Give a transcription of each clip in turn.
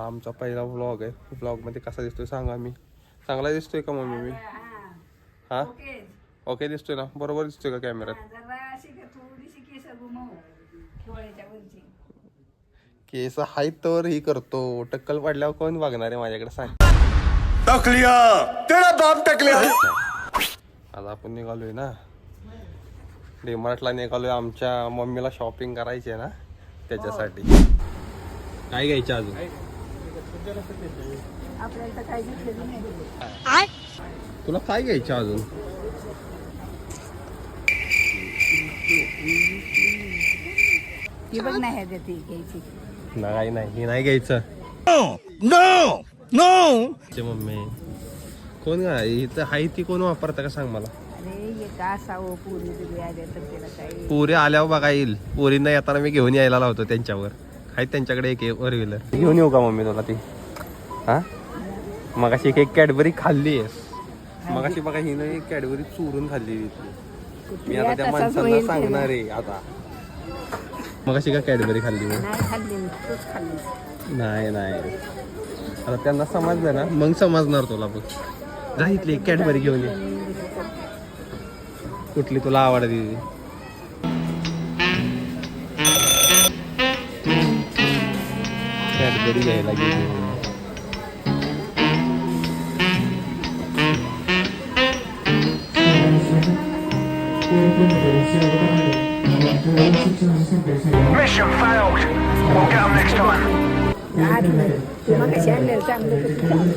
आमचा पहिला व्लॉग आहे. व्लॉगमध्ये कसा दिसतोय सांगा मी चांगला दिसतोय का मम्मी मी? हा. ओके. ओके दिसतोय ना? बरोबर दिसतोय का कॅमेऱ्यात जरा अशी का थोडीशी केस हाय तर ही करतो. टक्कल पडल्यावर कोण बघणार आहे माझ्याकडे? सांग. टकलिया! तेरा बाप टकलिया! आज आपण निघालोय ना? डीमार्टला निघालोय. आमच्या मम्मीला शॉपिंग करायची आहे ना? त्याच्यासाठी. काय घ्यायचं अजून? आपल्याला तर काही घेतलेलं नाही. तुला काय घ्यायचं अजून? बघ नाही ह्याच्यात ती घ्यायची. नाही नाही हे नाही घ्यायचं. नो नो ते मम्मी. कोण का इथं हाय ती कोण वापरतं का सांग मला? पोरी आल्यावर बघा येईल. पोरींना येताना मी घेऊन यायला लावतो त्यांच्यावर. आहेत त्यांच्याकडे एक फोर व्हीलर घेऊन येऊ का मम्मी तुला ती? हा? मगाशी एक एक कॅडबरी खाल्ली आहेस. मगाशी बघा हिनं एक कॅडबरी चुरून खाल्ली मी आता त्या माणसांना सांगणार आहे आता. मगाशी का कॅडबरी खाल्ली मी नाही खाल्ली मी तूच खाल्ली. नाही नाही. आता त्यांना समजलं ना मग समजणार तुला बघ जा इथली एक कॅडबरी घेऊन ये. कुठली तुला आवडते ती? कॅडबरी घ्यायला गेली Mission failed. We'll get them next time.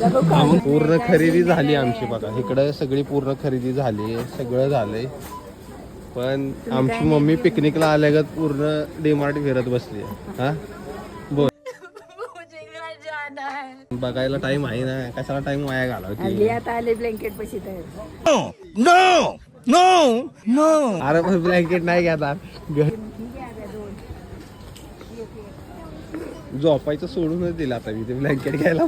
तर पूर्ण खरेदी झाली आमची बघा इकडं सगळी पूर्ण खरेदी झाली सगळं झालंय पण आमची मम्मी पिकनिकला आल्यागत पूर्ण डीमार्ट फिरत बसली हा बघायला टाइम आहे ना कशाला टाइम वाया आली घालावती आता आले ब्लँकेट पशी तर. नो नो नो अरे पण ब्लँकेट नाही घ्याता झोपायचं सोडूनच दिलं आता मी ते ब्लँकेट घ्यायला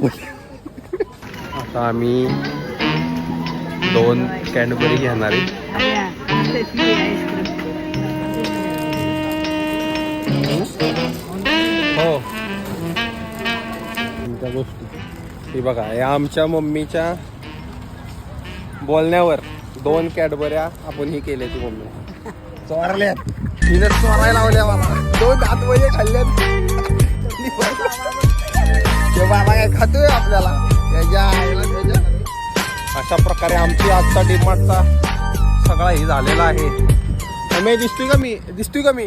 आता आम्ही दोन कॅडबरी घेणार आहे. त्या गोष्टी. ही बघा या आमच्या मम्मीच्या बोलण्यावर दोन कॅडबऱ्या आपण ही केल्या ती मम्मी. चोरल्यात. हिने चोरायला लावल्या मला दोन दात वजे खाल्ल्यात. ते बाबा काय खातोय आपल्याला? त्याच्या आईला त्याच्या अशा प्रकारे आमची आजचा डिमार्टचा सगळा हे झालेला आहे. मी दिसतोय का मी? दिसतोय का मी?